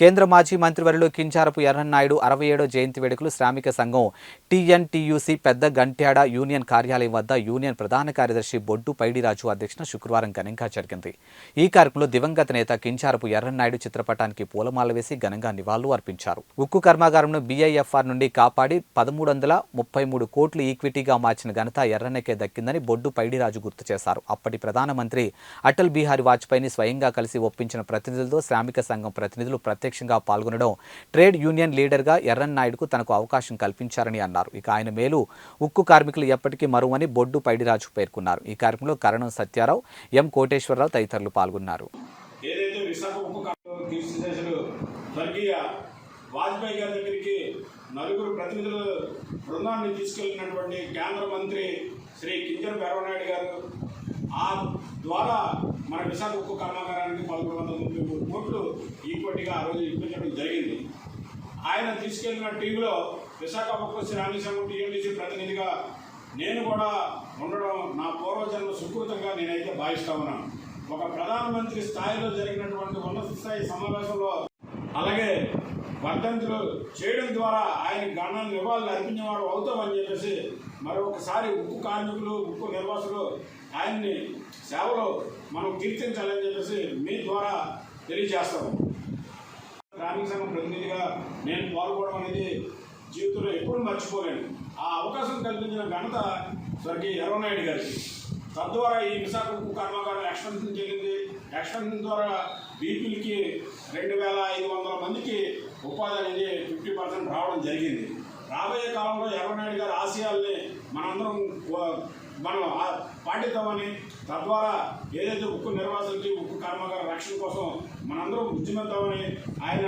కేంద్ర మాజీ మంత్రివర్యులు కించారపు ఎర్రన్నాయుడు అరవై ఏడో జయంతి వేడుకలు శ్రామిక సంఘం టీఎన్టీయూసీ పెద్ద గంట్యాడ యూనియన్ కార్యాలయం వద్ద యూనియన్ ప్రధాన కార్యదర్శి బొడ్డు పైడిరాజు అధ్యక్షన శుక్రవారం ఘనంగా జరిగింది. ఈ కార్యక్రమంలో దివంగత నేత కించారపు ఎర్రన్నాయుడు చిత్రపటానికి పూలమాల వేసి ఘనంగా నివాళులు అర్పించారు. ఉక్కు కర్మాగారంను బీఐఎఫ్ఆర్ నుండి కాపాడి పదమూడు వందల ముప్పై మూడు కోట్లు ఈక్విటీగా మార్చిన ఘనత ఎర్రన్నకే దక్కిందని బొడ్డు పైడిరాజు గుర్తు చేశారు. అప్పటి ప్రధానమంత్రి అటల్ బిహారీ వాజ్పేయిని స్వయంగా కలిసి ఒప్పించిన ప్రతినిధులతో శ్రామిక సంఘం ప్రతినిధులు ప్రత్యక్షంగా పాల్గొనడం ట్రేడ్ యూనియన్ లీడర్గా ఎర్రన్నాయుడుకు తనకు అవకాశం కల్పించారని అన్నారు. ఇక ఆయన మేలు ఉక్కు కార్మికులు ఎప్పటికీ మరువని బొడ్డు పైడిరాజు పేర్కొన్నారు. ఈ కార్యక్రమంలో కరణం సత్యారావు ఎం కోటేశ్వరరావు తదితరులు పాల్గొన్నారు. ఏదైతే విశాఖ ఉక్కు కార్మికులు స్వర్గీయ వాజ్పేయి గారి దగ్గరికి నలుగురు ప్రతినిధుల బృందాన్ని తీసుకెళ్ళినటువంటి కేంద్ర మంత్రి శ్రీ కింజర్ బెరవనాయుడు గారు ఆ ద్వారా మన విశాఖ ఉక్కు కర్మాగారానికి పదకొండు వందల ముప్పై మూడు కోట్లు ఈక్వటిగా ఆ రోజు ఇప్పించడం జరిగింది. ఆయన తీసుకెళ్ళిన టీంలో విశాఖ ఉక్కు శ్రామిక సంఘం టీఎండీసీ ప్రతినిధిగా నేను కూడా ఉండడం నా పూర్వజన్మ సుకృతంగా నేనైతే భావిస్తా ఉన్నాను. ఒక ప్రధానమంత్రి స్థాయిలో జరిగినటువంటి ఉన్నత స్థాయి సమావేశంలో అలాగే వర్ధంతులు చేయడం ద్వారా ఆయన గణ నివాళులు అర్పించేవాడు అవుతామని చెప్పేసి మరొకసారి ఉక్కు కార్మికులు ఉక్కు నిర్వాసులు ఆయన్ని సేవలో మనం కీర్తించాలని చెప్పేసి మీ ద్వారా తెలియజేస్తాము. కార్మిక సంఘం ప్రతినిధిగా నేను పాల్గొనడం అనేది జీవితంలో ఎప్పుడు మర్చిపోలేను. ఆ అవకాశం కల్పించిన ఘనత స్వర్గీయ ఎర్రనాయుడు గారికి. తద్వారా ఈ విశాఖ ఉక్కు కర్మాగారం ఎక్స్టెన్షన్ జరిగింది. ఎక్స్టెన్షన్ ద్వారా బీపీలకి రెండు వేల ఐదు వందల మందికి ఉపాధి అనేది ఫిఫ్టీ పర్సెంట్ రావడం జరిగింది. రాబోయే కాలంలో ఎర్రనాయుడు గారి ఆశయాల్ని మనందరం మనం పాటిద్దామని తద్వారా ఏదైతే ఉక్కు నిర్వాసులకి ఉక్కు కర్మాగార రక్షణ కోసం మనందరం ఉద్యమిద్దామని ఆయన